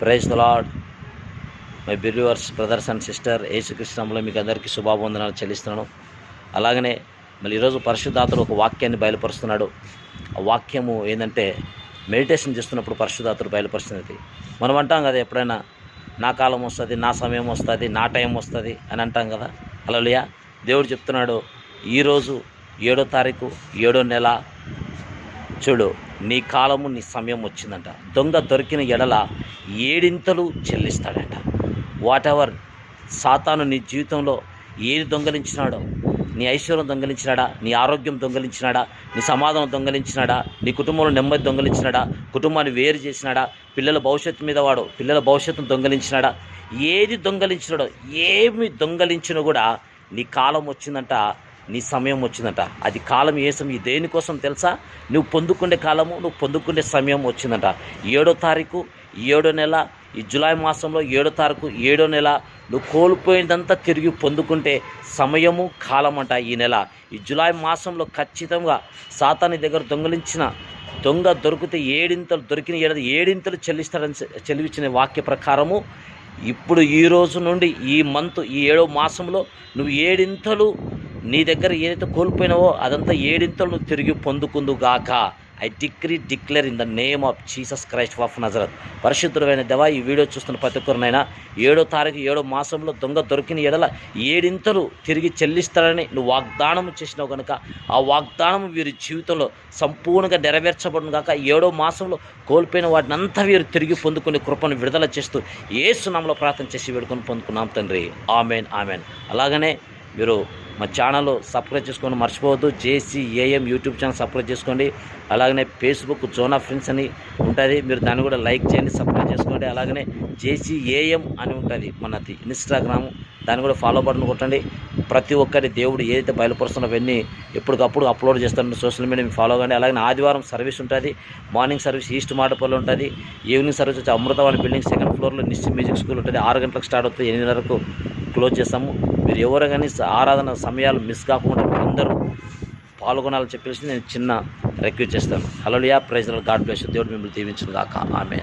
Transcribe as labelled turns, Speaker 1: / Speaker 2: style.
Speaker 1: Praise the lord my believers brothers and sister యేసుకృష్ణంలో మీకు అందరికీ శుభాబంధనాలు చెల్లిస్తున్నాను. అలాగనే మళ్ళీ ఈరోజు పరిశుద్ధాతలు ఒక వాక్యాన్ని బయలుపరుస్తున్నాడు. ఆ వాక్యము ఏంటంటే మెడిటేషన్ చేస్తున్నప్పుడు పరిశుద్ధాతులు బయలుపరుస్తున్నది. మనం అంటాం కదా ఎప్పుడైనా నా కాలం వస్తుంది నా సమయం వస్తుంది నా టైం వస్తుంది అని అంటాం కదా. అలలియా దేవుడు చెప్తున్నాడు ఈరోజు ఏడో తారీఖు ఏడో నెల చూడు నీ కాలము నీ సమయం వచ్చిందంట. దొంగ దొరికిన ఎడల ఏడింతలు చెల్లిస్తాడంట. వాట్ ఎవర్ సాతాను నీ జీవితంలో ఏది దొంగలించినాడో నీ ఐశ్వర్యం దొంగలించినాడా నీ ఆరోగ్యం దొంగలించినాడా నీ సమాధానం దొంగలించినాడా నీ కుటుంబంలో నెమ్మది దొంగలించినాడా కుటుంబాన్ని వేరు చేసినాడా పిల్లల భవిష్యత్తు మీద వాడు పిల్లల భవిష్యత్తును దొంగలించినాడా ఏది దొంగలించినాడో ఏమి దొంగలించినా కూడా నీ కాలం వచ్చిందంట. నీ సమయం వచ్చిందంట. అది కాలం ఏ సమయం దేనికోసం తెలుసా? నువ్వు పొందుకునే కాలము నువ్వు పొందుకునే సమయం వచ్చిందంట. ఏడో తారీఖు ఏడో నెల ఈ జులై మాసంలో ఏడో తారీఖు ఏడో నెల నువ్వు కోల్పోయినదంతా తిరిగి పొందుకుంటే సమయము కాలం అంట ఈ నెల. ఈ జులై మాసంలో ఖచ్చితంగా సాతాని దగ్గర దొంగలించిన దొంగ దొరికితే ఏడింతలు దొరికిన ఏడాది ఏడింతలు చెల్లిస్తాడని చెల్లించిన వాక్య ప్రకారము ఇప్పుడు ఈ రోజు నుండి ఈ మంత్ ఈ ఏడో మాసంలో నువ్వు ఏడింతలు నీ దగ్గర ఏదైతే కోల్పోయినావో అదంతా ఏడింతలు నువ్వు తిరిగి పొందుకుందుగాక I decree declare in the name of Jesus Christ of Nazareth పరిశుద్ధుడైన దేవా ఈ వీడియో చూస్తున్న ప్రతి ఒక్కరినైనా ఏడో తారీఖు ఏడో మాసంలో దొంగ దొరికిన ఎడల ఏడింతలు తిరిగి చెల్లిస్తారని నువ్వు వాగ్దానం చేసినావు కనుక ఆ వాగ్దానం వీరి జీవితంలో సంపూర్ణంగా నెరవేర్చబడిన కాక ఏడో మాసంలో కోల్పోయిన వాటిని అంతా వీరు తిరిగి పొందుకునే కృపను విడుదల చేస్తూ ఏ సునాంలో ప్రార్థన చేసి వేడుకొని పొందుకున్నాం తండ్రి. Amen amen. అలాగనే మీరు మా ఛానల్ సబ్స్క్రైబ్ చేసుకోండి మర్చిపోవద్దు. జేసీఏఎం యూట్యూబ్ ఛానల్ సబ్స్క్రైబ్ చేసుకోండి. అలాగనే ఫేస్బుక్ జోనా ఫ్రెండ్స్ అని ఉంటుంది. మీరు దాన్ని కూడా లైక్ చేయండి సబ్స్క్రైబ్ చేసుకోండి. అలాగనే జేసీఏఎం అని ఉంటుంది మనది ఇన్స్టాగ్రామ్. దాన్ని కూడా ఫాలో బటన్ కొట్టండి. ప్రతి ఒక్కరి దేవుడు ఏదైతే బయలుపరుస్తున్నా అవన్నీ ఎప్పటికప్పుడు అప్లోడ్ చేస్తాను సోషల్ మీడియా ఫాలో కానీ అలాగే ఆదివారం సర్వీస్ ఉంటుంది. మార్నింగ్ సర్వీస్ ఈస్ట్ మాటపల్లి ఉంటుంది. ఈవినింగ్ సర్వీస్ వచ్చి అమృతవాణి బిల్డింగ్ సెకండ్ ఫ్లోర్లో నిశ్చి మ్యూజిక్ స్కూల్ ఉంటుంది. ఆరు గంటలకు స్టార్ట్ అవుతుంది. ఎనిమిది వరకు క్లోజ్ చేస్తాము. మీరు ఎవరు కానీ ఆరాధన సమయాలు మిస్ కాకుండా అందరూ పాల్గొనాలని చెప్పేసి నేను చిన్న రిక్వెస్ట్ చేస్తాను. Hello yeah praise God bless దేవుడు మిమ్మల్ని దీవించిన కాక ఆమె